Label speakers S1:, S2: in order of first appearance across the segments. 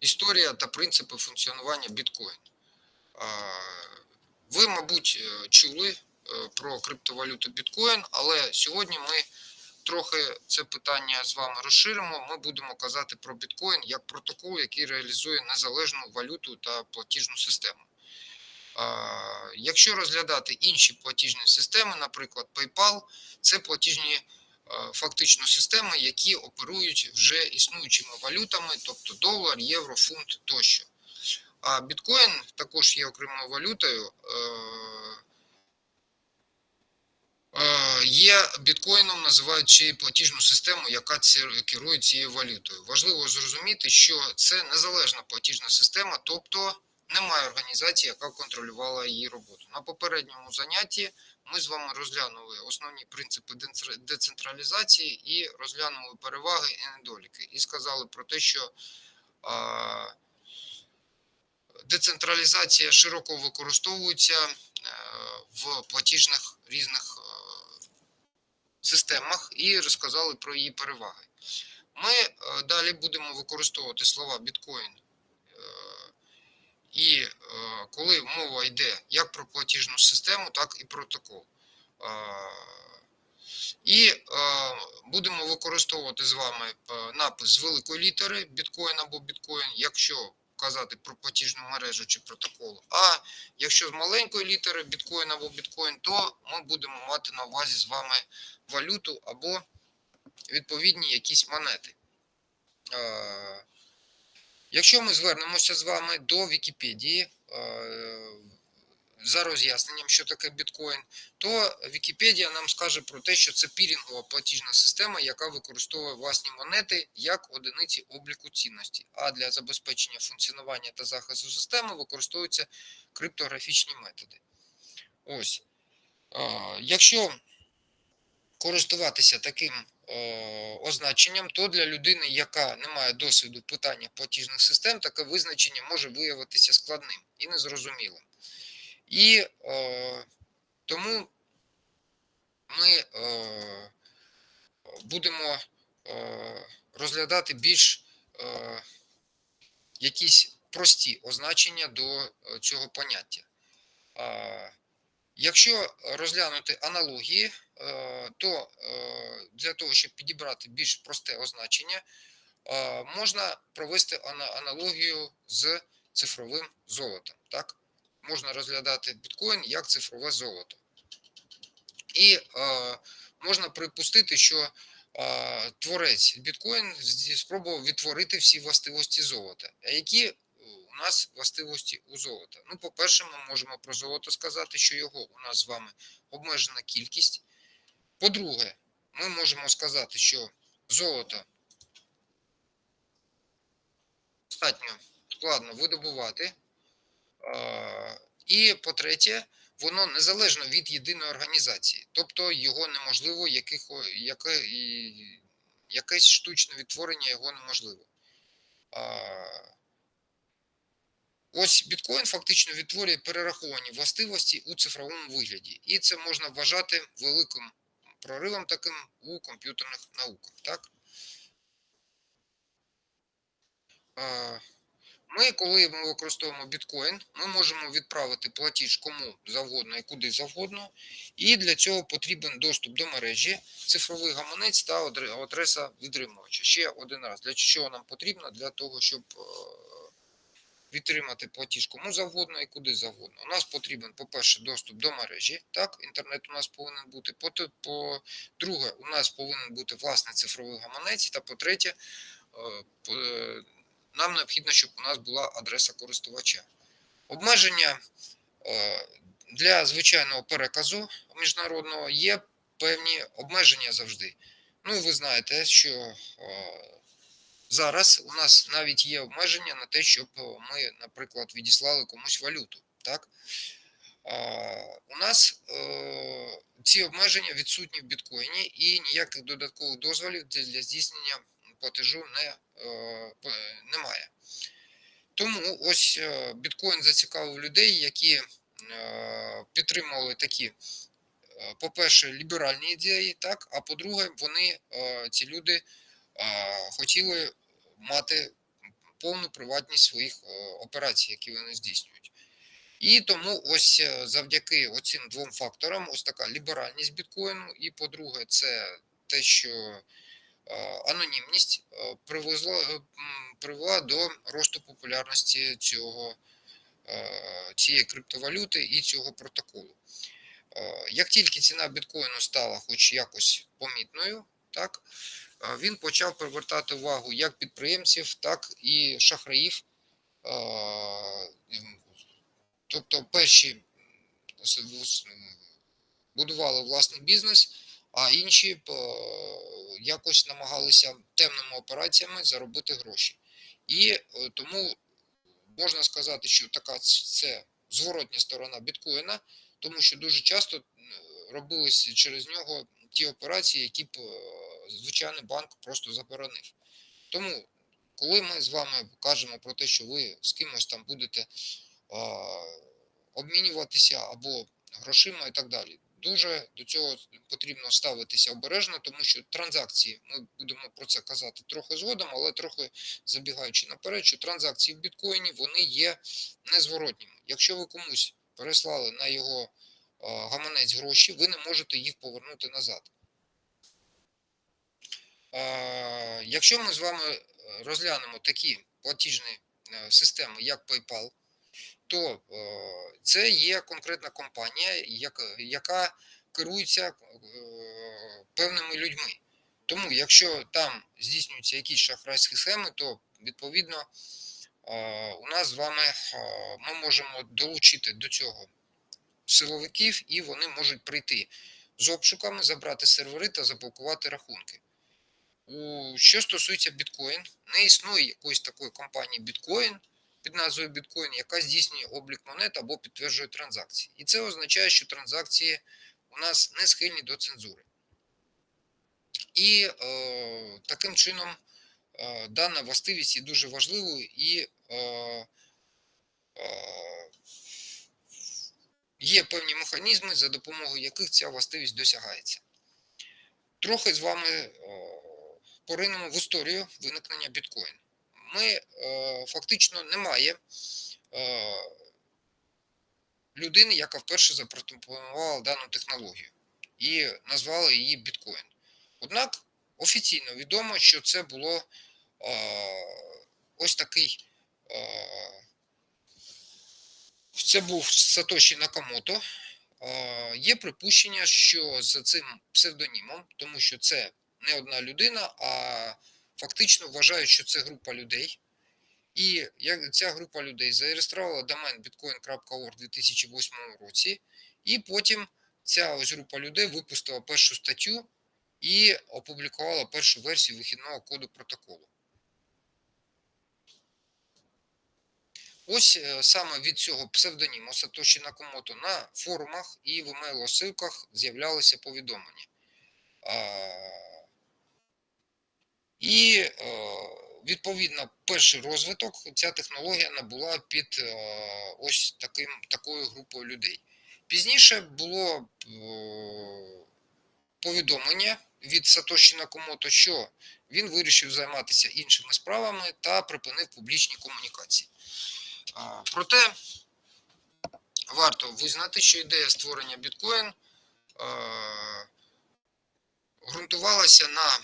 S1: історія та принципи функціонування біткоін. Ви, мабуть, е, чули е, про криптовалюту біткоін, але сьогодні ми трохи це питання з вами розширимо. Ми будемо казати про біткоін як протокол, який реалізує незалежну валюту та платіжну систему. Якщо розглядати інші платіжні системи, наприклад, PayPal, це платіжні фактично системи, які оперують вже існуючими валютами, тобто долар, євро, фунт тощо. А біткоін також є окремою валютою. Е, е, є біткоїном, називають ще платіжну систему, яка керує цією валютою. Важливо зрозуміти, що це незалежна платіжна система, тобто немає організації, яка контролювала її роботу. На попередньому занятті ми з вами розглянули основні принципи децентралізації і розглянули переваги і недоліки. І сказали про те, що децентралізація широко використовується е, в платіжних різних е, системах і розказали про її переваги. Ми е, далі будемо використовувати слова біткоін. І коли мова йде як про платіжну систему, так і протокол. І будемо використовувати з вами напис з великої літери біткоін або біткоін, якщо казати про платіжну мережу чи протокол. А якщо з маленької літери біткоін або біткоін, то ми будемо мати на увазі з вами валюту або відповідні якісь монети. Якщо ми звернемося з вами до Вікіпедії, за роз'ясненням, що таке біткоін, то Вікіпедія нам скаже про те, що це пірінгова платіжна система, яка використовує власні монети як одиниці обліку цінності. А для забезпечення функціонування та захисту системи використовуються криптографічні методи. Ось. Якщо користуватися таким означенням, то для людини, яка не має досвіду питання платіжних систем, таке визначення може виявитися складним і незрозумілим. І е, тому ми е, будемо е, розглядати більш е, якісь прості означення до е, цього поняття. Е, Якщо розглянути аналогії, е, то е, для того, щоб підібрати більш просте означення, можна провести аналогію з цифровим золотом. Так? можна розглядати біткоін як цифрове золото. І е, можна припустити, що е, творець біткоін спробував відтворити всі властивості золота. Які у нас властивості у золота? Ну, по-перше, ми можемо про золото сказати, що його у нас з вами обмежена кількість. По-друге, ми можемо сказати, що золото достатньо складно видобувати. І по-третє, воно незалежно від єдиної організації, тобто його неможливо, яких, яке, якесь штучне відтворення його неможливо. Ось біткоін фактично відтворює перераховані властивості у цифровому вигляді. І це можна вважати великим проривом таким у комп'ютерних науках. Так? Ми, коли ми використовуємо біткоін, ми можемо відправити платіж кому завгодно і куди завгодно. І для цього потрібен доступ до мережі, цифровий гаманець та адреса відтримувача. Ще один раз, для чого нам потрібно? Для того, щоб е, відтримати платіж кому завгодно і куди завгодно. У нас потрібен, по-перше, доступ до мережі. Так, інтернет у нас повинен бути. По-друге, у нас повинен бути власний цифровий гаманець. Та по-третє, е, нам необхідно, щоб у нас була адреса користувача. Обмеження е, для звичайного переказу міжнародного є певні обмеження завжди. Ну, ви знаєте, що е, зараз у нас навіть є обмеження на те, щоб ми, наприклад, відіслали комусь валюту. Так? У нас е, ці обмеження відсутні в біткоїні і ніяких додаткових дозволів для здійснення платежу не, е, немає. Тому ось е, біткоін зацікавив людей, які е, підтримували такі, по-перше, ліберальні ідеї, так, а по-друге, вони, ці люди хотіли мати повну приватність своїх е, операцій, які вони здійснюють. І тому ось е, завдяки оцим двом факторам, ось така ліберальність біткоїну, і по-друге, це те, що е, анонімність е, привезла, е, привела до росту популярності цього, е, цієї криптовалюти і цього протоколу. Е, Як тільки ціна біткоїну стала хоч якось помітною, так, е, він почав привертати увагу як підприємців, так і шахраїв. Е, Тобто перші будували власний бізнес, а інші е, якось намагалися темними операціями заробити гроші. І е, тому можна сказати, що така це зворотня сторона біткоїна, тому що дуже часто е, робилися через нього ті операції, які б звичайний банк просто заборонив. Тому, коли ми з вами кажемо про те, що ви з кимось там будете а, обмінюватися або грошима і так далі. Дуже до цього потрібно ставитися обережно, тому що транзакції, ми будемо про це казати трохи згодом, але трохи забігаючи наперед, що транзакції в біткоїні вони є незворотніми. Якщо ви комусь переслали на його а, гаманець гроші, ви не можете їх повернути назад. А, Якщо ми з вами е, розглянемо такі платіжні е, системи, як PayPal, то е, це є конкретна компанія, яка, керується е, певними людьми. Тому, якщо там здійснюються якісь шахрайські схеми, то відповідно е, у нас з вами е, ми можемо долучити до цього силовиків, і вони можуть прийти з обшуками, забрати сервери та заблокувати рахунки. Що стосується біткоін, не існує якоїсь такої компанії біткоін під назвою біткоін, яка здійснює облік монет або підтверджує транзакції. І це означає, що транзакції у нас не схильні до цензури. І е, таким чином е, дана властивість є дуже важливою і е, е, є певні механізми, за допомогою яких ця властивість досягається. Трохи з вами е, поринемо в історію виникнення біткоїну. Ми е, фактично немає е, людини, яка вперше запропонувала дану технологію і назвала її біткоін. Однак офіційно відомо, що це було е, ось такий. Це був Сатоші Накамото. Є припущення, що за цим псевдонімом, тому що це не одна людина, а фактично вважають, що це група людей. І ця група людей зареєструвала домен bitcoin.org у 2008 році, і потім ця ось група людей випустила першу статтю і опублікувала першу версію вихідного коду протоколу. Ось е, саме від цього псевдоніму Сатоші Накомото на форумах і в емейл-осилках з'являлися повідомлення. І е, відповідно перший розвиток ця технологія набула під е, ось таким, такою групою людей. Пізніше було е, повідомлення від Сатоші Накомото, що він вирішив займатися іншими справами та припинив публічні комунікації. Проте варто визнати, що ідея створення біткоін ґрунтувалася на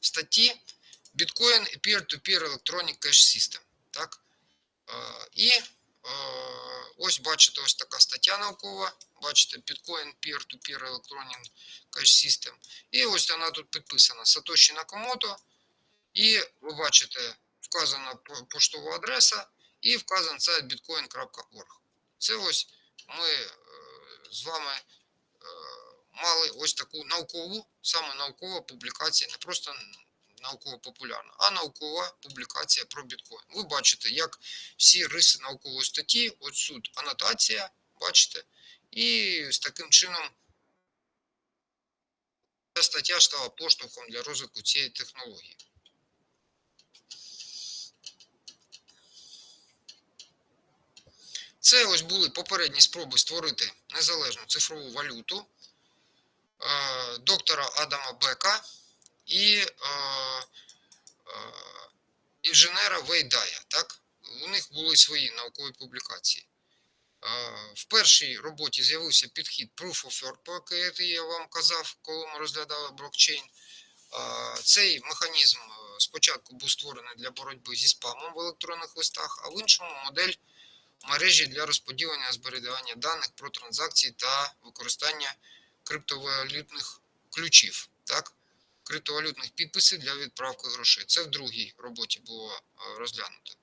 S1: статті Bitcoin і Peer-to-Peer Electronic Cash System. Так? І ось бачите, ось така стаття наукова. Бачите, Bitcoin Peer-to-Peer Electronic Cash System. І ось вона тут підписана Сатоші Накомото. І ви бачите, вказана поштова адреса і вказан сайт bitcoin.org. Це ось ми з вами мали ось таку наукову, саме наукова публікація, не просто науково-популярна, а наукова публікація про біткоін. Ви бачите, як всі риси наукової статті, ось тут анотація, бачите, і з таким чином ця стаття стала поштовхом для розвитку цієї технології. Це ось були попередні спроби створити незалежну цифрову валюту е, доктора Адама Бека і е, е, інженера Вейдая. Так? У них були свої наукові публікації. Е, В першій роботі з'явився підхід Proof of Work, про який я вам казав, коли ми розглядали блокчейн. Цей механізм спочатку був створений для боротьби зі спамом в електронних листах, а в іншому модель мережі для розподілення зберігання даних про транзакції та використання криптовалютних ключів, так? Криптовалютних підписів для відправки грошей. Це в другій роботі було е, розглянуто.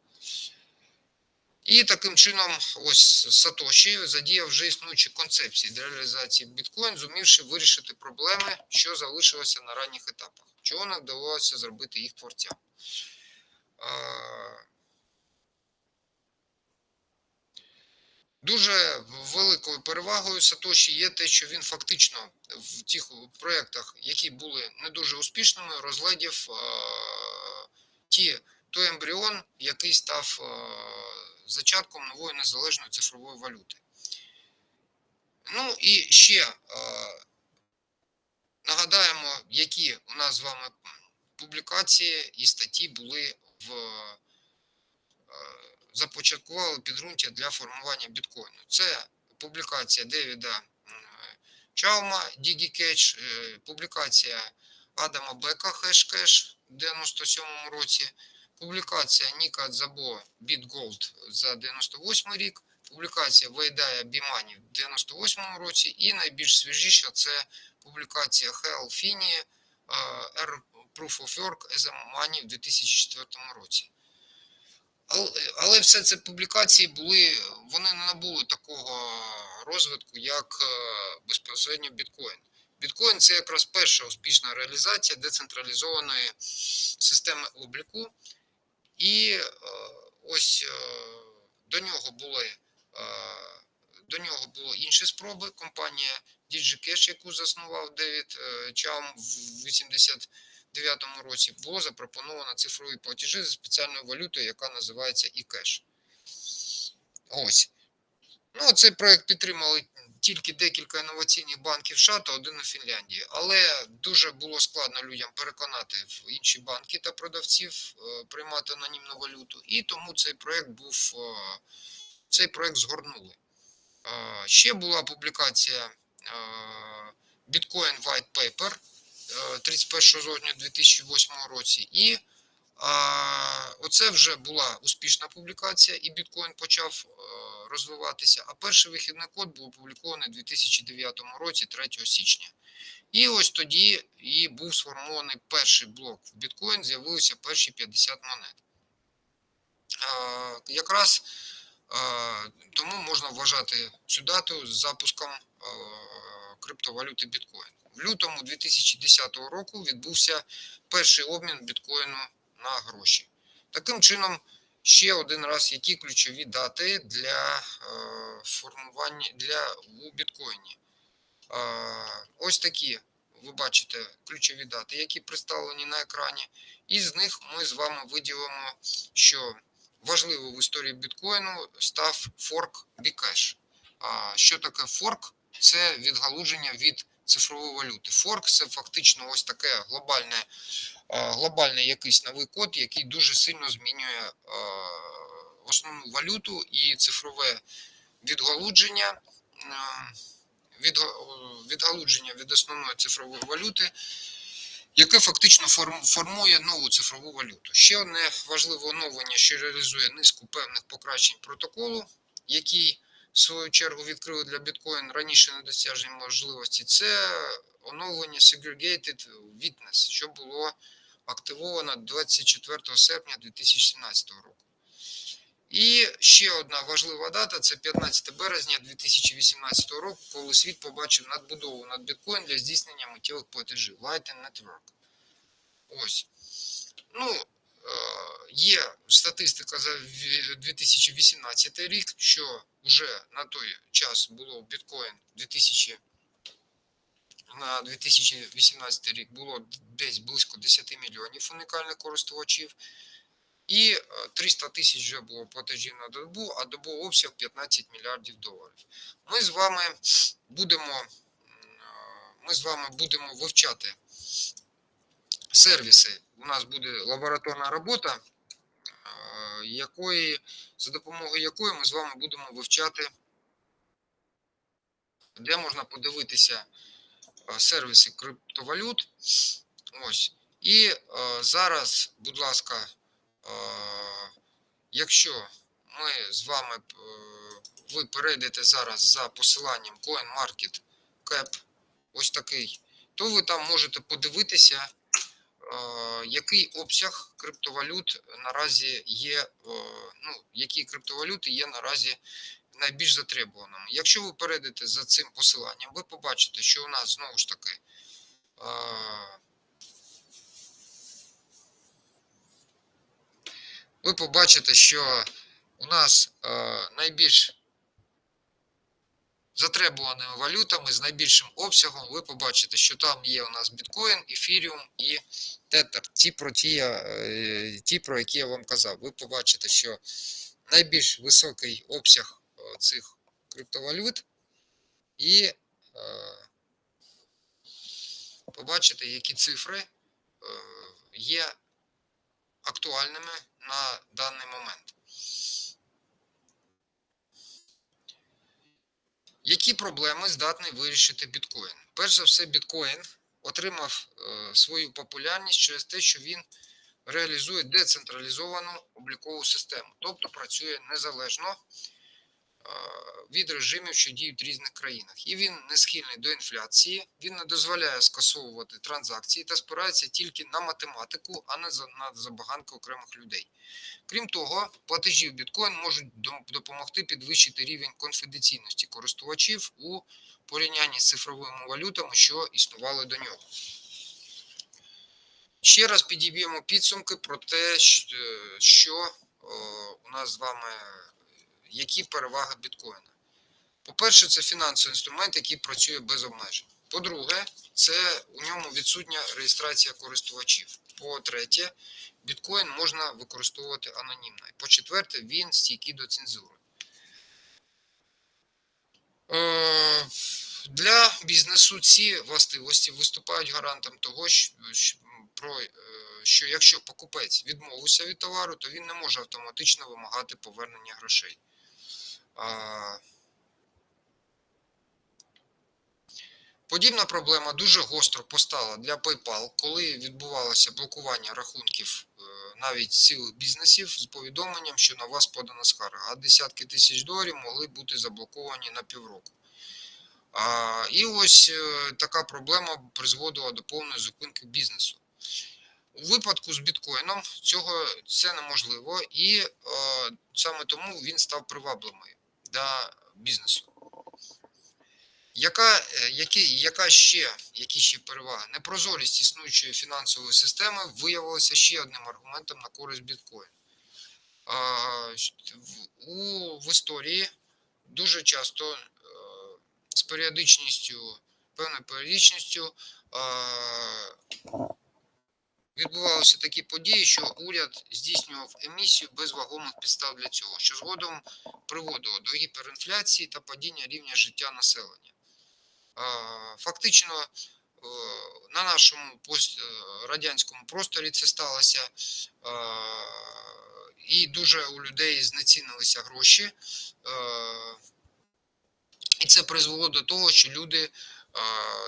S1: І таким чином, ось Сатоші задіяв вже існуючі концепції для реалізації біткоін, зумівши вирішити проблеми, що залишилися на ранніх етапах, чого не вдалося зробити їх творцям. Дуже великою перевагою Сатоші є те, що він фактично в тих проєктах, які були не дуже успішними, розглядів ті, той ембріон, який став зачатком нової незалежної цифрової валюти. Ну і ще нагадаємо, які у нас з вами публікації і статті були в започаткували підґрунтя для формування біткоїну. Це публікація Девіда м, Чаума DigiCash, е, публікація Адама Бека HashCash в 97 році, публікація Ніка Дзабо BitGold за 98 рік, публікація Вейдая Бімані в 98 році і найбільш свіжіша це публікація Hell е, R Proof of Work as a Money в 2004 році. Але, все це публікації були, вони не набули такого розвитку, як е, безпосередньо біткоін. Біткоін це якраз перша успішна реалізація децентралізованої системи обліку. І е, ось е, до нього були до нього були інші спроби. Компанія DigiCash, яку заснував Девід Чаум в 80 2009 році було запропоновано цифрові платежі за спеціальною валютою, яка називається eCash. Ось. Ну, цей проект підтримали тільки декілька інноваційних банків США та один у Фінляндії. Але дуже було складно людям переконати в інші банки та продавців е, приймати анонімну валюту. І тому цей проект був е, цей проект згорнули. Е, Ще була публікація Bitcoin White Paper. Е, 31 жовтня 2008 році. І а, оце вже була успішна публікація, і біткоін почав е, розвиватися. А перший вихідний код був опублікований у 2009 році, 3 січня. І ось тоді і був сформований перший блок в біткоін, з'явилися перші 50 монет. Е, якраз е, тому можна вважати цю дату з запуском е, криптовалюти біткоін. В лютому 2010 року відбувся перший обмін біткоїну на гроші. Таким чином, ще один раз, які ключові дати для е, формування для у біткоїні. Ось такі ви бачите ключові дати, які представлені на екрані. І з них ми з вами виділимо, що важливо в історії біткоїну став форк Bcash. Що таке форк? Це відгалудження від цифрової валюти. Форк це фактично ось таке глобальне, е, глобальний якийсь новий код, який дуже сильно змінює е, основну валюту і цифрове відгалудження. е, відга- Відгалудження від основної цифрової валюти, яке фактично формує нову цифрову валюту. Ще одне важливе оновлення, що реалізує низку певних покращень протоколу, який в свою чергу відкрили для біткоін раніше недосяжні можливості, це оновлення Segregated Witness, що було активовано 24 серпня 2017 року. І ще одна важлива дата це 15 березня 2018 року, коли світ побачив надбудову над біткоін для здійснення миттєвих платежів Lightning Network. Ось. Ну, є статистика за 2018 рік, що вже на той час було біткоін 2000 на 2018 рік було десь близько 10 мільйонів унікальних користувачів. І е, 300 тисяч вже було платежів на добу, а добовий обсяг 15 мільярдів доларів. Ми з вами будемо, е, ми з вами будемо вивчати сервіси. У нас буде лабораторна робота якої, за допомогою якої ми з вами будемо вивчати, де можна подивитися е, сервіси криптовалют. Ось. І е, зараз, будь ласка, е, якщо ми з вами, е, ви перейдете зараз за посиланням CoinMarketCap, ось такий, то ви там можете подивитися, е, який обсяг криптовалют наразі є, е, ну, які криптовалюти є наразі найбільш затребуваними. Якщо ви перейдете за цим посиланням, ви побачите, що у нас знову ж таки. е, ви побачите, що у нас е, найбільш затребуваними валютами з найбільшим обсягом, ви побачите, що там є у нас біткоін, ефіріум і тетер. Ті, про ті, е, ті, про які я вам казав. Ви побачите, що найбільш високий обсяг е, цих криптовалют і е, побачите, які цифри є актуальними на даний момент. Які проблеми здатний вирішити біткоін? Перш за все, біткоін отримав е, свою популярність через те, що він реалізує децентралізовану облікову систему, тобто працює незалежно від режимів, що діють в різних країнах. І він не схильний до інфляції, він не дозволяє скасовувати транзакції та спирається тільки на математику, а не на забаганки окремих людей. Крім того, платежі в біткоін можуть допомогти підвищити рівень конфіденційності користувачів у порівнянні з цифровими валютами, що існували до нього. Ще раз підіб'ємо підсумки про те, е, що е, у нас з вами які переваги біткоїна. По-перше, це фінансовий інструмент, який працює без обмежень. По-друге, це у ньому відсутня реєстрація користувачів. По-третє, біткоін можна використовувати анонімно. І по-четверте, він стійкий до цензури. Е, Для бізнесу ці властивості виступають гарантом того, е, що якщо покупець відмовився від товару, то він не може автоматично вимагати повернення грошей. Подібна проблема дуже гостро постала для PayPal, коли відбувалося блокування рахунків е, навіть цілих бізнесів з повідомленням, що на вас подана скарга, а десятки тисяч доларів могли бути заблоковані на півроку. І ось е, така проблема призводила до повної зупинки бізнесу. У випадку з біткоїном цього це неможливо, і е, саме тому він став привабливим для бізнесу. Яка, е, які, яка ще, які ще переваги? Непрозорість існуючої фінансової системи виявилася ще одним аргументом на користь в- у, в історії дуже часто е, з періодичністю, певною періодичністю відбувалися такі події, що уряд здійснював емісію без вагомих підстав для цього, що згодом приводило до гіперінфляції та падіння рівня життя населення. Фактично, е, на нашому пост- е, просторі це сталося, е, і дуже у людей знецінилися гроші. І це призвело до того, що люди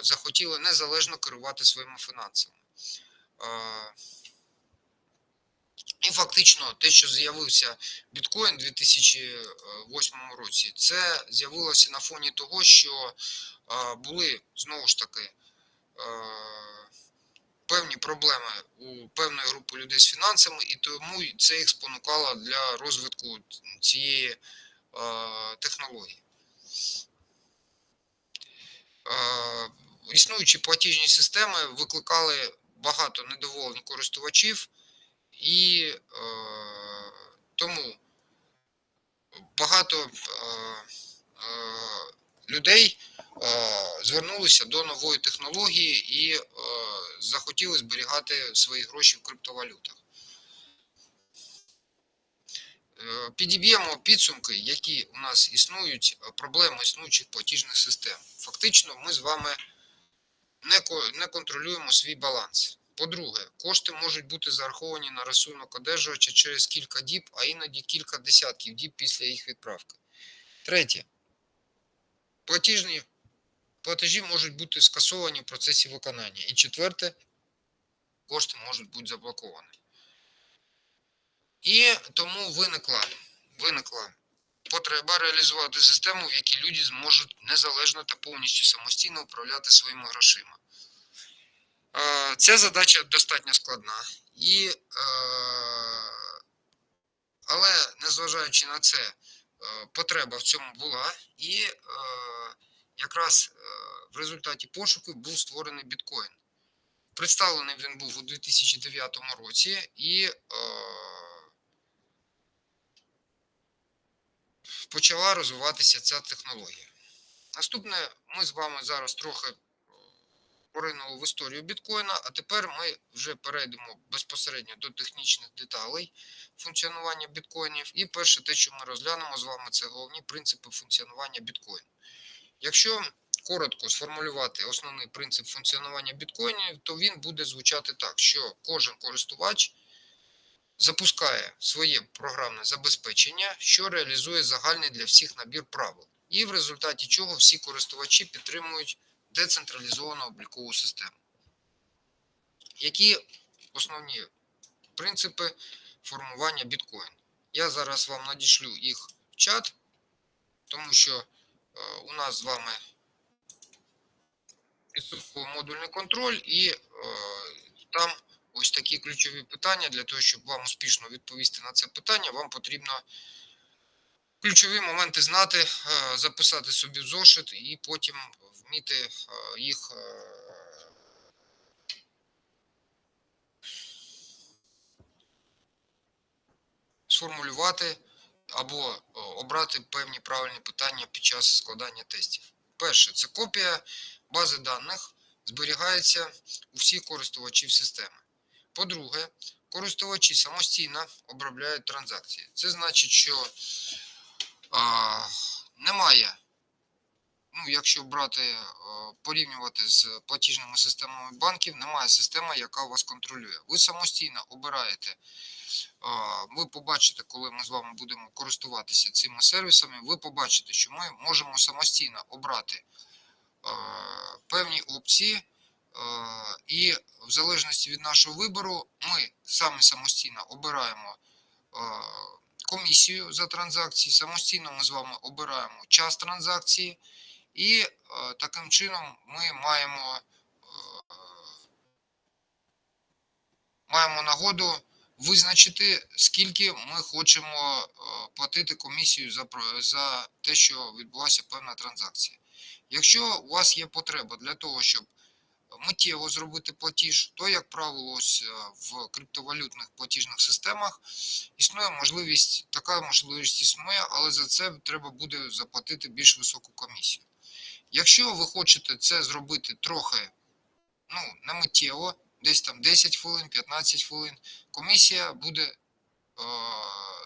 S1: захотіли незалежно керувати своїми фінансами. І фактично те, що з'явився біткоін у 2008 році, це з'явилося на фоні того, що були знову ж таки певні проблеми у певної групи людей з фінансами, і тому це їх спонукало для розвитку цієї технології. Існуючі платіжні системи викликали багато недоволень користувачів, і е, тому багато е, е, людей е, звернулися до нової технології і е, захотіли зберігати свої гроші в криптовалютах. Е, Підіб'ємо підсумки, які у нас існують, е, проблеми існуючих платіжних систем. Фактично, ми з вами не, контролюємо свій баланс. По-друге, кошти можуть бути зараховані на рахунок одержувача через кілька діб, а іноді кілька десятків діб після їх відправки. Третє. Платіжні платежі можуть бути скасовані в процесі виконання. І четверте, кошти можуть бути заблоковані. І тому виникла, виникла потреба реалізувати систему, в якій люди зможуть незалежно та повністю самостійно управляти своїми грошима. Е, Ця задача достатньо складна. І, е, але незважаючи на це, е, потреба в цьому була. І якраз в результаті пошуку був створений біткоін. Представлений він був у 2009 році і е, почала розвиватися ця технологія. Наступне, ми з вами зараз трохи е, поринули в історію біткоїна, а тепер ми вже перейдемо безпосередньо до технічних деталей функціонування біткоїнів. І перше, те, що ми розглянемо з вами, це головні принципи функціонування біткоїну. Якщо коротко сформулювати основний принцип функціонування біткоїнів, то він буде звучати так, що кожен користувач запускає своє програмне забезпечення, що реалізує загальний для всіх набір правил, і в результаті чого всі користувачі підтримують децентралізовану облікову систему. Які основні принципи формування біткоін? Я зараз вам надішлю їх в чат, тому що е, у нас з вами підсумковий модульний контроль, і е, там ось такі ключові питання. Для того, щоб вам успішно відповісти на це питання, вам потрібно ключові моменти знати, е, записати собі в зошит і потім вміти е, їх. е, Сформулювати або обрати певні правильні питання під час складання тестів. Перше, це копія бази даних зберігається у всіх користувачів системи. По-друге, користувачі самостійно обробляють транзакції. Це значить, що а, немає, ну, якщо брати, а, порівнювати з платіжними системами банків, немає системи, яка вас контролює. Ви самостійно обираєте. Ви побачите, коли ми з вами будемо користуватися цими сервісами, ви побачите, що ми можемо самостійно обрати е, певні опції, е, і в залежності від нашого вибору, ми самі самостійно обираємо е, комісію за транзакції, самостійно ми з вами обираємо час транзакції, і е, таким чином ми маємо, е, маємо нагоду визначити, скільки ми хочемо е, платити комісію за, за те, що відбулася певна транзакція. Якщо у вас є потреба для того, щоб миттєво зробити платіж, то, як правило, ось е, в криптовалютних платіжних системах існує можливість, така можливість існує, але за це треба буде заплатити більш високу комісію. Якщо ви хочете це зробити трохи ну, не миттєво, десь там 10 хвилин, 15 хвилин, комісія буде е,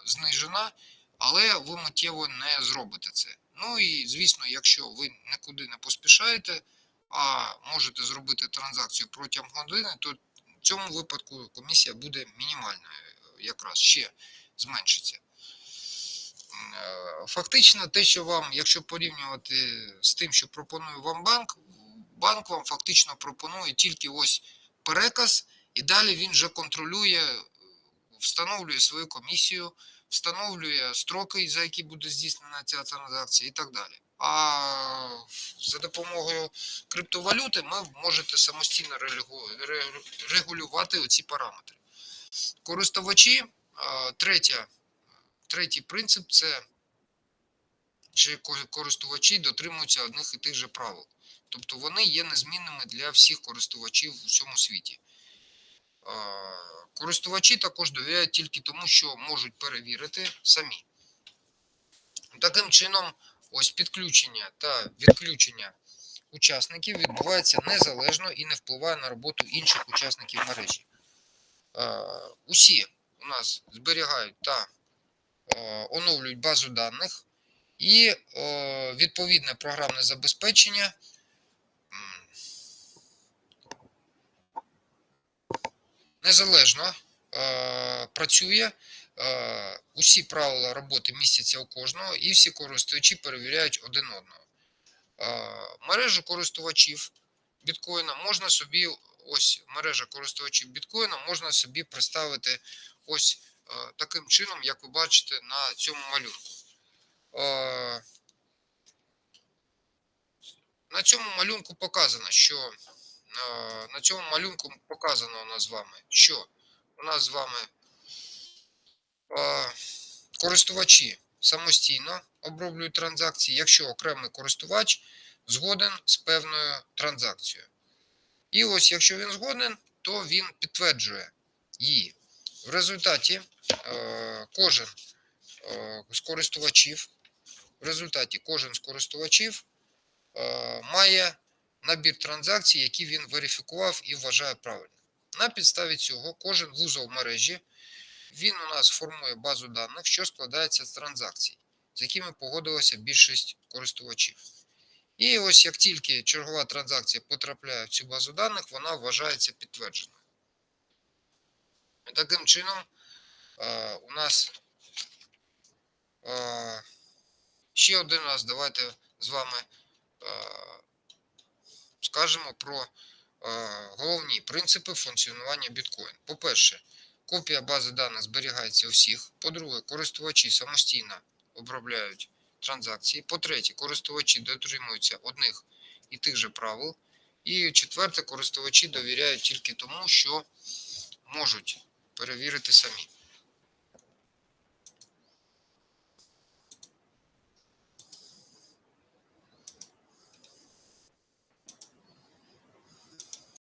S1: знижена, але ви миттєво не зробите це. Ну і звісно, якщо ви нікуди не поспішаєте, а можете зробити транзакцію протягом години, то в цьому випадку комісія буде мінімальною, якраз ще зменшиться. Е, Фактично, те, що вам, якщо порівнювати з тим, що пропонує вам банк, банк вам фактично пропонує тільки ось переказ, і далі він вже контролює, встановлює свою комісію, встановлює строки, за які буде здійснена ця транзакція і так далі. А за допомогою криптовалюти ви можете самостійно регулювати оці параметри. Користувачі, третя, третій принцип це чи користувачі дотримуються одних і тих же правил. Тобто вони є незмінними для всіх користувачів у всьому світі. Користувачі також довіряють тільки тому, що можуть перевірити самі. Таким чином, ось підключення та відключення учасників відбувається незалежно і не впливає на роботу інших учасників мережі. Усі у нас зберігають та оновлюють базу даних і відповідне програмне забезпечення незалежно е, працює. Е, усі правила роботи містяться у кожного, і всі користувачі перевіряють один одного. Е, мережу користувачів біткоїна можна собі, ось мережа користувачів біткоїна можна собі представити ось е, таким чином, як ви бачите на цьому малюнку. На цьому малюнку показано, що на цьому малюнку показано у нас з вами, що у нас з вами е, користувачі самостійно оброблюють транзакції, якщо окремий користувач згоден з певною транзакцією. І ось, якщо він згоден, то він підтверджує її. В результаті е, кожен е, з користувачів, в результаті кожен з користувачів е, має набір транзакцій, які він верифікував і вважає правильним. На підставі цього кожен вузол мережі він у нас формує базу даних, що складається з транзакцій, з якими погодилася більшість користувачів. І ось як тільки чергова транзакція потрапляє в цю базу даних, вона вважається підтвердженою. Таким чином, е, у нас е, ще один раз давайте з вами е, скажемо про е, головні принципи функціонування біткоін. По-перше, копія бази даних зберігається у всіх. По-друге, користувачі самостійно обробляють транзакції. По-третє, користувачі дотримуються одних і тих же правил. І четверте, користувачі довіряють тільки тому, що можуть перевірити самі.